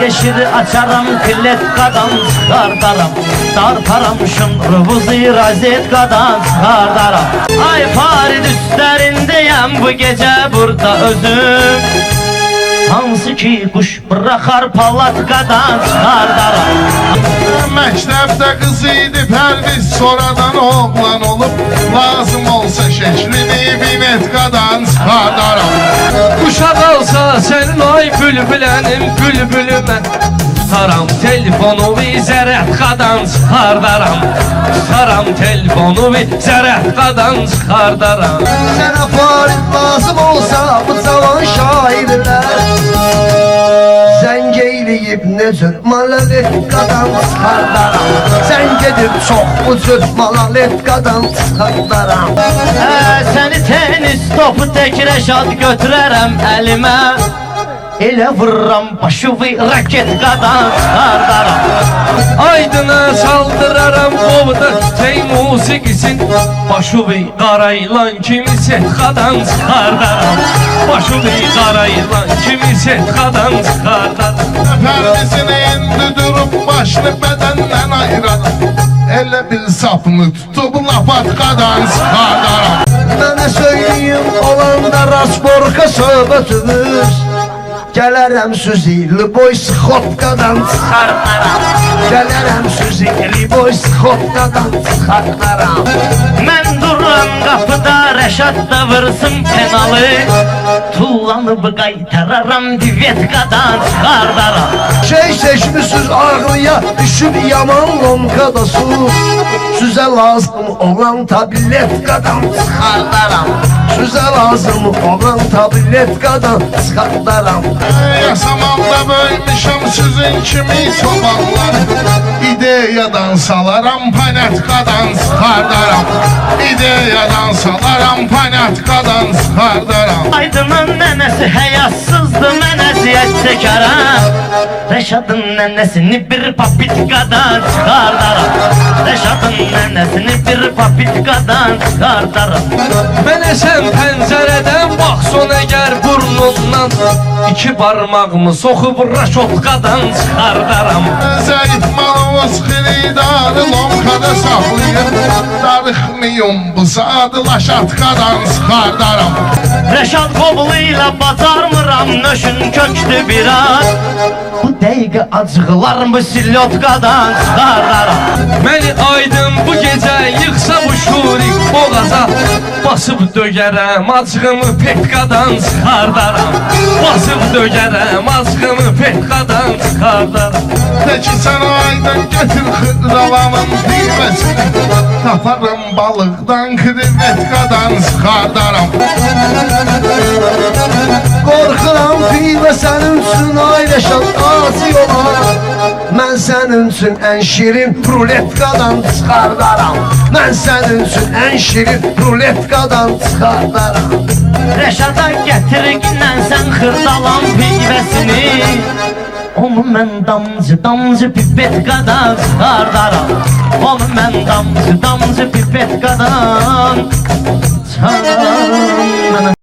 Keşiri açaram kletkadan çıkartaram Dartaram şımrıvızı razetkadan çıkartaram Ay Farid üstlerindeyim bu gece burada özüm. Hansı ki kuş bırakar palatkadan çıkartaram Məktəbdə qız idi pərviz sonradan oğlan olub Lazım olsa şəklini binetkadan çıxardaram Uşaq alsa sənin ay bülbülənim bülbülümə Tutaram telefonu zərətqadan çıxardaram Tutaram telefonu zərətqadan çıxardaram Sənə farid lazım olsa bu cavan şairlər Zəng eyləyib nə cür malaletkadan çıxardaram Sən gedib çox bu cür malaletkadan çıxardaram Ə, Səni tenis topu tək rəşad götürərəm əlimə Elə vururam başıvı raketkadan çıxardaram Aydına saldıraram qovda Tey musiqisin Başıvı qarayılan kimi setxadan çıxardaram Başıvı qarayılan kimi setxadan çıxardaram Pərvizini indi durub başını bədəndən ayıraram Elə bil sapını tutub lapatkadan çıxardaram Mənə söyləyim olanda rasborka söhbətimiz Gələrəm süzili boy sıxotqadan çıxardaram Gələrəm süzili boy sıxotqadan çıxardaram Mən dururam qapıda Rəşad da vırsın penalı Tullanıb qaytararam divetkadan çıxardaram Şey seçmişsiniz ağlıya düşüb yaman lonkadasız Süzə lazım olan tabletkadan çıxardaram Süzə lazım olan tabletkadan çıxardaram Yasamamda bölmüşəm sizin kimi sobanlar İdeyadan salaram panetkadan çıxardaram İdeyadan salaram panetkadan çıxardaram Aydının nənəsi həyatsızdı mən əziyyət çəkərəm Rəşadın nənəsini bir papitkadan çıxardaram Rəşadın nənəsini bir papitkadan çıxardaram Mənə sən pəncərədən baxson əgər burnundan. İki barmağımı soxub raşotqadan çıxardaram Zəif malovuz xilidarı lomkada saxlayır Darıxmayım bu sadı laşatkadan çıxardaram Rəşad qobulu ilə bacarmıram nöşün kökdü biraz? Bu dəqiqə acıqlarımı silyotkadan çıxardaram Məni aydın bu gecə yıxsa bu şurik boğaza. Basıb dögərəm acığımı petkadan çıxardaram. Basıb dögərəm acığımı petkadan çıxardaram. Peki sən aydan getir xırdalanın pivəsini Taparım balıqdan krevetkadan çıxardaram Qorxuram pivə sənin üçün ayləşən acı yola Mən sənin üçün ən şirin ruletkadan çıxardaram Mən sənin üçün ən şirin ruletkadan çıxardaram Rəşada gətiriklə sən xırdalan pivəsini Onu mən damcı damcı pipetkadan çıxardaram Onu mən damcı damcı pipetkadan çıxardaram